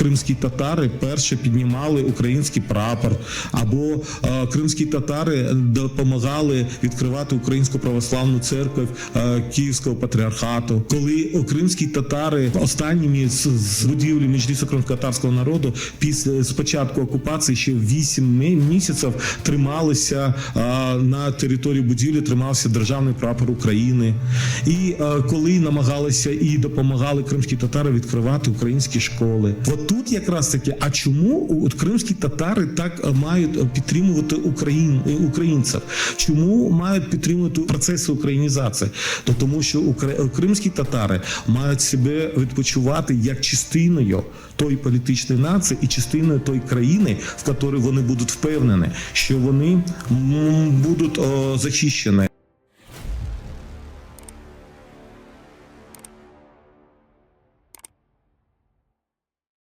кримські татари перші піднімали український прапор, або е, кримські татари допомагали відкривати українську православну церкву е, Київського патріархату. Коли кримські татари останніми з, з будівлі Меджлісу кримськотатарського народу після спочатку окупації ще 8 місяців трималися е, на території будівлі, тримався державний прапор України. І е, коли намагалися і допомагали кримські татари відкривати українські школи. От тут якраз таки, а чому от кримські татари так е, мають е, підтримувати Україн, е, українців? Чому мають підтримувати процеси українізації? То тому, що укра- кримські татари мають себе відпочивати як частиною тої політичної нації і частиною тої країни, в якій вони будуть впевнені, що вони будуть о, захищені.